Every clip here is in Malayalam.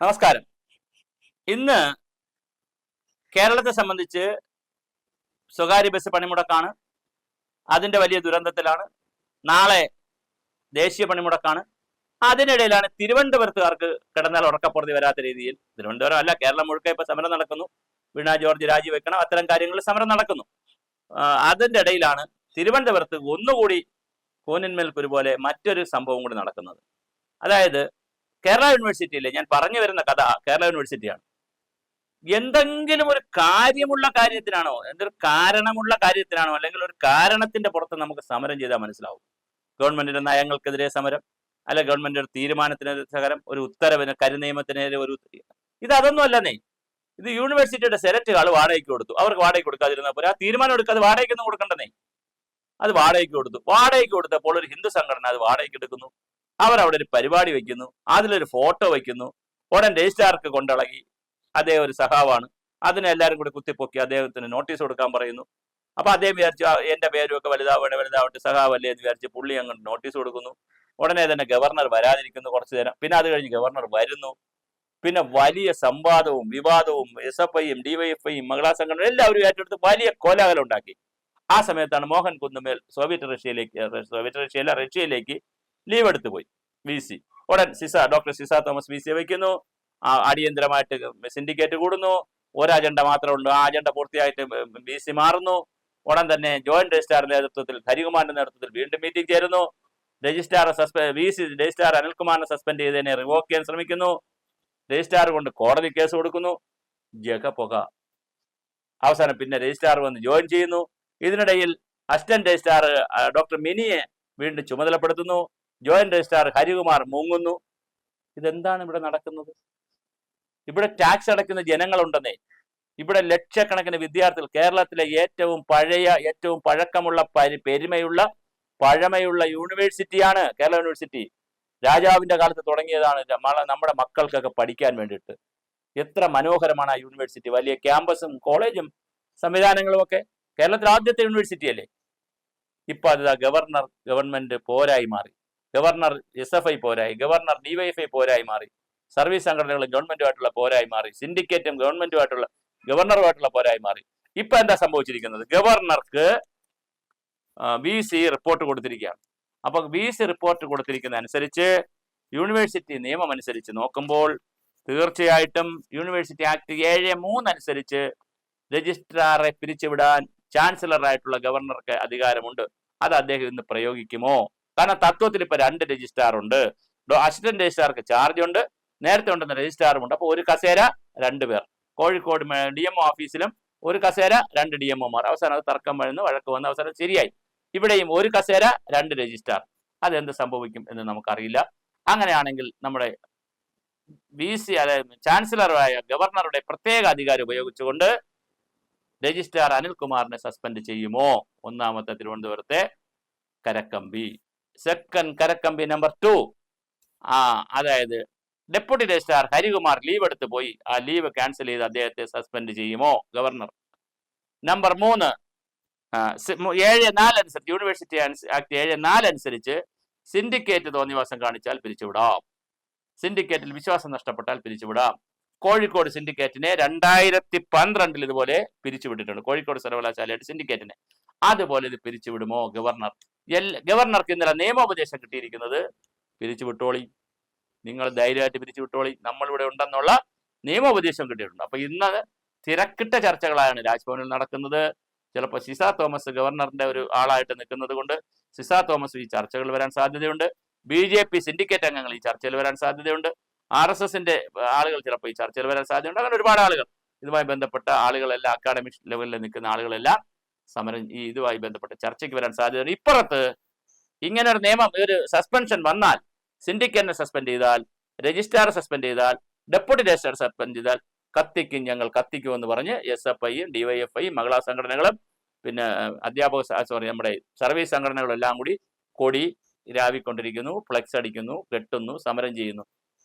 നമസ്കാരം. ഇന്ന് കേരളത്തെ സംബന്ധിച്ച് സ്വകാര്യ ബസ് പണിമുടക്കാണ്. അതിന്റെ വലിയ ദുരന്തത്തിലാണ്. നാളെ ദേശീയ പണിമുടക്കാണ്. അതിനിടയിലാണ് തിരുവനന്തപുരത്തുകാർക്ക് കിടന്നാൽ ഉറക്കപ്പുറത്തി വരാത്ത രീതിയിൽ തിരുവനന്തപുരം അല്ല കേരളം മുഴുക്ക ഇപ്പൊ സമരം നടക്കുന്നു. വീണ ജോർജ് രാജിവെക്കണം അത്തരം കാര്യങ്ങളിൽ സമരം നടക്കുന്നു. അതിന്റെ ഇടയിലാണ് തിരുവനന്തപുരത്ത് ഒന്നുകൂടി കൂനിന്മേൽക്കുരു പോലെ മറ്റൊരു സംഭവം കൂടി നടക്കുന്നത്. അതായത് കേരള യൂണിവേഴ്സിറ്റിയിലെ ഞാൻ പറഞ്ഞു വരുന്ന കഥ കേരള യൂണിവേഴ്സിറ്റിയാണ് എന്തെങ്കിലും ഒരു കാര്യമുള്ള കാര്യത്തിനാണോ എന്തൊരു കാരണമുള്ള കാര്യത്തിനാണോ അല്ലെങ്കിൽ ഒരു കാരണത്തിന്റെ പുറത്ത് നമുക്ക് സമരം ചെയ്താൽ മനസ്സിലാവും. ഗവൺമെന്റിന്റെ നയങ്ങൾക്കെതിരെ സമരം അല്ല ഗവൺമെന്റ് ഒരു തീരുമാനത്തിനെതിരെ സമരം ഒരു ഉത്തരവിന് കരിനിയമത്തിനെതിരെ ഒരു ഇത് അതൊന്നും അല്ലെന്നേ ഇത് യൂണിവേഴ്സിറ്റിയുടെ സെലക്ട് ആൾ വാടകയ്ക്ക് കൊടുത്തു. അവർക്ക് വാടകയ്ക്ക് കൊടുക്കാതിരുന്ന പോലെ ആ തീരുമാനം എടുക്കാതെ വാടകയ്ക്കൊന്നും കൊടുക്കണ്ടെന്നേ അത് വാടകയ്ക്ക് കൊടുത്തു. വാടകയ്ക്ക് കൊടുത്തപ്പോൾ ഒരു ഹിന്ദു സംഘടന അത് വാടകയ്ക്ക് എടുക്കുന്നു. അവരവിടെ ഒരു പരിപാടി വെക്കുന്നു അതിലൊരു ഫോട്ടോ വയ്ക്കുന്നു ഉടൻ രജിസ്ട്രാർക്ക് കൊണ്ടിളകി. അദ്ദേഹം ഒരു സഹാവാണ്. അതിനെ എല്ലാവരും കൂടി കുത്തിപ്പൊക്കി അദ്ദേഹത്തിന് നോട്ടീസ് കൊടുക്കാൻ പറയുന്നു. അപ്പൊ അദ്ദേഹം വിചാരിച്ചു എന്റെ പേരും ഒക്കെ വലുതാവട്ടെ വലുതാവട്ടെ സഹാവല്ലേ എന്ന് വിചാരിച്ച് പുള്ളി അങ്ങോട്ട് നോട്ടീസ് കൊടുക്കുന്നു. ഉടനെ തന്നെ ഗവർണർ വരാതിരിക്കുന്നു കുറച്ചു നേരം. പിന്നെ അത് കഴിഞ്ഞ് ഗവർണർ വരുന്നു. പിന്നെ വലിയ സംവാദവും വിവാദവും എസ് എഫ് ഐയും ഡിവൈഎഫ്ഐയും മഹിളാ സംഘടന എല്ലാവരും ഏറ്റെടുത്ത് വലിയ കോലാഹലം ഉണ്ടാക്കി. ആ സമയത്താണ് മോഹൻ കുന്നുമേൽ സോവിയറ്റ് റഷ്യയിലേക്ക് സോവിയറ്റ് റഷ്യയിലെ റഷ്യയിലേക്ക് ലീവ് എടുത്ത് പോയി. വി സി ഉടൻ Ciza doctor Ciza Thomas V C വയ്ക്കുന്നു. അടിയന്തരമായിട്ട് സിൻഡിക്കേറ്റ് കൂടുന്നു. ഒരു അജണ്ട മാത്രമേ ഉള്ളൂ. ആ അജണ്ട പൂർത്തിയായിട്ട് ബി സി മാറുന്നു. ഉടൻ തന്നെ ജോയിന്റ് രജിസ്ട്രാറിന്റെ നേതൃത്വത്തിൽ ഹരികുമാറിന്റെ നേതൃത്വത്തിൽ വീണ്ടും മീറ്റിംഗ് ചേരുന്നു. Registrar suspend V C registrar അനിൽകുമാറിനെ suspend ചെയ്തതിനെ റിവോക്ക് ചെയ്യാൻ ശ്രമിക്കുന്നു. രജിസ്ട്രാർ കൊണ്ട് കോടതി കേസ് കൊടുക്കുന്നു. ജഗ പുക. അവസാനം പിന്നെ രജിസ്ട്രാർ വന്ന് ജോയിൻ ചെയ്യുന്നു. ഇതിനിടയിൽ അസിസ്റ്റന്റ് രജിസ്ട്രാർ ഡോക്ടർ മിനിയെ വീണ്ടും ചുമതലപ്പെടുത്തുന്നു. ജോയിന്റ് രജിസ്ട്രാർ ഹരികുമാർ മൂങ്ങുന്നു. ഇതെന്താണ് ഇവിടെ നടക്കുന്നത്? ഇവിടെ ടാക്സ് അടയ്ക്കുന്ന ജനങ്ങളുണ്ടെന്നേ. ഇവിടെ ലക്ഷക്കണക്കിന് വിദ്യാർത്ഥികൾ കേരളത്തിലെ ഏറ്റവും പഴയ ഏറ്റവും പഴക്കമുള്ള പരി- പെരുമയുള്ള പഴമയുള്ള യൂണിവേഴ്സിറ്റിയാണ് കേരള യൂണിവേഴ്സിറ്റി. രാജാവിന്റെ കാലത്ത് തുടങ്ങിയതാണ് നമ്മുടെ മക്കൾക്കൊക്കെ പഠിക്കാൻ വേണ്ടിയിട്ട്. എത്ര മനോഹരമാണ് ആ യൂണിവേഴ്സിറ്റി. വലിയ ക്യാമ്പസും കോളേജും സംവിധാനങ്ങളും ഒക്കെ. കേരളത്തിലെ ആദ്യത്തെ യൂണിവേഴ്സിറ്റി അല്ലേ? ഇപ്പൊ അത് ഗവർണർ ഗവൺമെന്റ് പോരായി മാറി. ഗവർണർ എസ് എഫ് ഐ പോരായി ഗവർണർ ഡിവൈഎഫ്ഐ പോരായി മാറി സർവീസ് സംഘടനകളും ഗവൺമെന്റുമായിട്ടുള്ള പോരായി മാറി സിൻഡിക്കേറ്റും ഗവൺമെന്റുമായിട്ടുള്ള ഗവർണറുമായിട്ടുള്ള പോരായി മാറി. ഇപ്പൊ എന്താ സംഭവിച്ചിരിക്കുന്നത്? ഗവർണർക്ക് ബി സി റിപ്പോർട്ട് കൊടുത്തിരിക്കുകയാണ്. അപ്പൊ ബി സി റിപ്പോർട്ട് കൊടുത്തിരിക്കുന്ന അനുസരിച്ച് യൂണിവേഴ്സിറ്റി നിയമം അനുസരിച്ച് നോക്കുമ്പോൾ തീർച്ചയായിട്ടും യൂണിവേഴ്സിറ്റി ആക്ട് ഏഴ് മൂന്ന് അനുസരിച്ച് രജിസ്ട്രാറെ പിരിച്ചുവിടാൻ ചാൻസലറായിട്ടുള്ള ഗവർണർക്ക് അധികാരമുണ്ട്. അത് അദ്ദേഹം ഇന്ന് പ്രയോഗിക്കുമോ? കാരണം തത്വത്തിൽ ഇപ്പൊ രണ്ട് രജിസ്ട്രാർ ഉണ്ട്. അസിസ്റ്റന്റ് രജിസ്ട്രാർക്ക് ചാർജ് ഉണ്ട് നേരത്തെ ഉണ്ടെന്ന രജിസ്ട്രാറും ഉണ്ട്. അപ്പോൾ ഒരു കസേര രണ്ട് പേർ. കോഴിക്കോട് ഡി എം ഓഫീസിലും ഒരു കസേര രണ്ട് ഡി എം ഒമാർ അവസാനം അത് തർക്കം വരുന്നു വഴക്ക് വന്ന് അവസാനം ശരിയായി. ഇവിടെയും ഒരു കസേര രണ്ട് രജിസ്ട്രാർ അതെന്ത് സംഭവിക്കും എന്ന് നമുക്കറിയില്ല. അങ്ങനെയാണെങ്കിൽ നമ്മുടെ വി സി അതായത് ചാൻസലറായ ഗവർണറുടെ പ്രത്യേക അധികാരം ഉപയോഗിച്ചുകൊണ്ട് രജിസ്ട്രാർ അനിൽകുമാറിനെ സസ്പെൻഡ് ചെയ്യുമോ? ഒന്നാമത്തെ തിരുവനന്തപുരത്തെ കരക്കമ്പി. സെക്കൻഡ് കരക്കമ്പി നമ്പർ ടു ആ അതായത് ഡെപ്യൂട്ടി രജിസ്ട്രാർ ഹരികുമാർ ലീവ് എടുത്ത് പോയി. ആ ലീവ് ക്യാൻസൽ ചെയ്ത് അദ്ദേഹത്തെ സസ്പെൻഡ് ചെയ്യുമോ ഗവർണർ നമ്പർ മൂന്ന്. ഏഴ് നാല് അനുസരിച്ച് യൂണിവേഴ്സിറ്റി ആക്ട് ഏഴ് നാല് അനുസരിച്ച് സിൻഡിക്കേറ്റ് തോന്നിവാസം കാണിച്ചാൽ പിരിച്ചുവിടാം. സിൻഡിക്കേറ്റിൽ വിശ്വാസം നഷ്ടപ്പെട്ടാൽ പിരിച്ചുവിടാം. കോഴിക്കോട് സിൻഡിക്കേറ്റിനെ രണ്ടായിരത്തി പന്ത്രണ്ടിൽ ഇതുപോലെ പിരിച്ചുവിട്ടിട്ടുണ്ട്. കോഴിക്കോട് സർവകലാശാലയുടെ സിൻഡിക്കേറ്റിനെ അതുപോലെ ഇത് പിരിച്ചുവിടുമോ ഗവർണർ? ഗവർണർക്ക് ഇന്നലെ നിയമോപദേശം കിട്ടിയിരിക്കുന്നത് പിരിച്ചുവിട്ടോളി നിങ്ങൾ ധൈര്യമായിട്ട് പിരിച്ചുവിട്ടോളി നമ്മളിവിടെ ഉണ്ടെന്നുള്ള നിയമോപദേശം കിട്ടിയിട്ടുണ്ട്. അപ്പൊ ഇന്ന് തിരക്കിട്ട ചർച്ചകളാണ് രാജ്ഭവനിൽ നടക്കുന്നത്. ചിലപ്പോൾ സിസ തോമസ് ഗവർണറിന്റെ ഒരു ആളായിട്ട് നിൽക്കുന്നത് കൊണ്ട് സിസ തോമസ് ഈ ചർച്ചകൾ വരാൻ സാധ്യതയുണ്ട്. ബി ജെ പി സിൻഡിക്കേറ്റ് അംഗങ്ങൾ ഈ ചർച്ചയിൽ വരാൻ സാധ്യതയുണ്ട്. ആർ എസ് എസിന്റെ ആളുകൾ ചിലപ്പോൾ ഈ ചർച്ചയിൽ വരാൻ സാധ്യതയുണ്ട്. അങ്ങനെ ഒരുപാട് ആളുകൾ. ഇതുമായി ബന്ധപ്പെട്ട ആളുകളെല്ലാം അക്കാഡമിക് ലെവലിൽ നിൽക്കുന്ന ആളുകളെല്ലാം സമരം ഈ ഇതുമായി ബന്ധപ്പെട്ട് ചർച്ചയ്ക്ക് വരാൻ സാധ്യതയുണ്ട്. ഇപ്പുറത്ത് ഇങ്ങനെ ഒരു നിയമം ഒരു സസ്പെൻഷൻ വന്നാൽ സിൻഡിക്കേറ്റിനെ സസ്പെൻഡ് ചെയ്താൽ രജിസ്ട്രാർ സസ്പെൻഡ് ചെയ്താൽ ഡെപ്യൂട്ടി രജിസ്ട്രാർ സസ്പെൻഡ് ചെയ്താൽ കത്തിക്കും ഞങ്ങൾ കത്തിക്കും എന്ന് പറഞ്ഞ് എസ് എഫ് ഐയും ഡിവൈഎഫ്ഐയും മഹിളാ സംഘടനകളും പിന്നെ അധ്യാപക സോറി നമ്മുടെ സർവീസ് സംഘടനകളും എല്ലാം കൂടി കൊടി രാവിക്കൊണ്ടിരിക്കുന്നു ഫ്ലെക്സ് അടിക്കുന്നു കെട്ടുന്നു സമരം ചെയ്യുന്നു.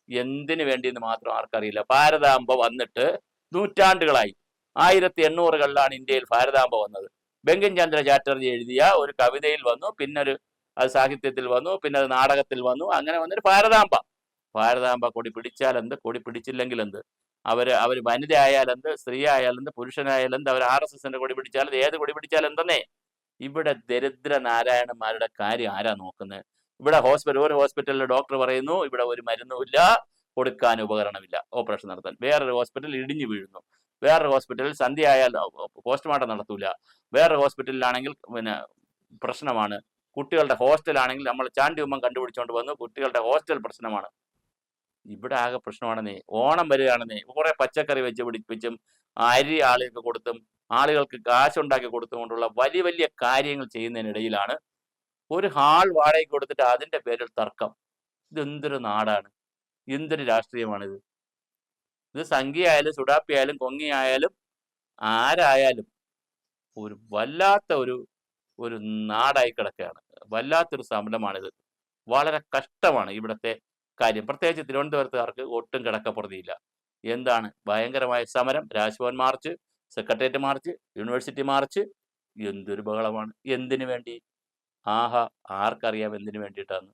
എന്തിനു വേണ്ടിയെന്ന് മാത്രം ആർക്കറിയില്ല. ഭാരതാംബ വന്നിട്ട് നൂറ്റാണ്ടുകളായി. ആയിരത്തി എണ്ണൂറുകളിലാണ് ഇന്ത്യയിൽ ഭാരതാംബ വന്നത്. ബങ്കിം ചന്ദ്ര ചാറ്റർജി എഴുതിയ ഒരു കവിതയിൽ വന്നു പിന്നൊരു അത് സാഹിത്യത്തിൽ വന്നു പിന്നെ അത് നാടകത്തിൽ വന്നു അങ്ങനെ വന്നൊരു ഭാരതാംബ. ഭാരതാംബ കൊടി പിടിച്ചാൽ എന്ത്? കൊടി പിടിച്ചില്ലെങ്കിൽ എന്ത്? അവർ അവർ വനിത ആയാലെന്ത് സ്ത്രീ ആയാലെന്ത് പുരുഷനായാലെന്ത് അവർ ആർ എസ് എസിന്റെ കൊടി പിടിച്ചാലും ഏത് കൊടി പിടിച്ചാലെന്തെന്നേ ഇവിടെ ദരിദ്ര നാരായണന്മാരുടെ കാര്യം ആരാ നോക്കുന്നത് ഇവിടെ ഹോസ്പിറ്റൽ ഒരു ഹോസ്പിറ്റലിലെ ഡോക്ടർ പറയുന്നു ഇവിടെ ഒരു മരുന്നുമില്ല കൊടുക്കാൻ ഉപകരണമില്ല. ഓപ്പറേഷൻ നടത്താൻ. വേറൊരു ഹോസ്പിറ്റൽ ഇടിഞ്ഞു വീഴുന്നു. വേറൊരു ഹോസ്പിറ്റലിൽ സന്ധ്യ ആയാൽ പോസ്റ്റ്മോർട്ടം നടത്തൂല. വേറൊരു ഹോസ്പിറ്റലിലാണെങ്കിൽ പിന്നെ പ്രശ്നമാണ്. കുട്ടികളുടെ ഹോസ്റ്റലാണെങ്കിൽ നമ്മൾ ചാണ്ടി ഉമ്മൻ കണ്ടുപിടിച്ചുകൊണ്ട് വന്നു കുട്ടികളുടെ ഹോസ്റ്റൽ പ്രശ്നമാണ്. ഇവിടെ ആകെ പ്രശ്നമാണെന്നേ ഓണം വരികയാണെന്നേ കുറെ പച്ചക്കറി വെച്ച് പിടിപ്പിച്ചും അരി ആളുകൾക്ക് കൊടുത്തും ആളുകൾക്ക് കാശുണ്ടാക്കി കൊടുത്തുകൊണ്ടുള്ള വലിയ വലിയ കാര്യങ്ങൾ ചെയ്യുന്നതിനിടയിലാണ് ഒരു ഹാൾ വാടകയ്ക്ക് കൊടുത്തിട്ട് അതിന്റെ പേരിൽ തർക്കം. ഇതെന്തൊരു നാടാണ്. എന്തൊരു രാഷ്ട്രീയമാണിത്. ഇത് സംഖ്യ ആയാലും സുഡാപ്പി ആയാലും കൊങ്ങി ആയാലും ആരായാലും ഒരു വല്ലാത്ത ഒരു ഒരു നാടായി കിടക്കുകയാണ്. വല്ലാത്തൊരു സമരമാണിത് വളരെ കഷ്ടമാണ് ഇവിടുത്തെ കാര്യം. പ്രത്യേകിച്ച് തിരുവനന്തപുരത്തുകാർക്ക് ഒട്ടും കിടക്കപ്പുറതിയില്ല. എന്താണ്? ഭയങ്കരമായ സമരം. Raj Bhavan march secretariat march university march. എന്തൊരു ബഹളമാണ്. എന്തിനു വേണ്ടി? ആഹാ ആർക്കറിയാം എന്തിനു വേണ്ടിയിട്ടാണ്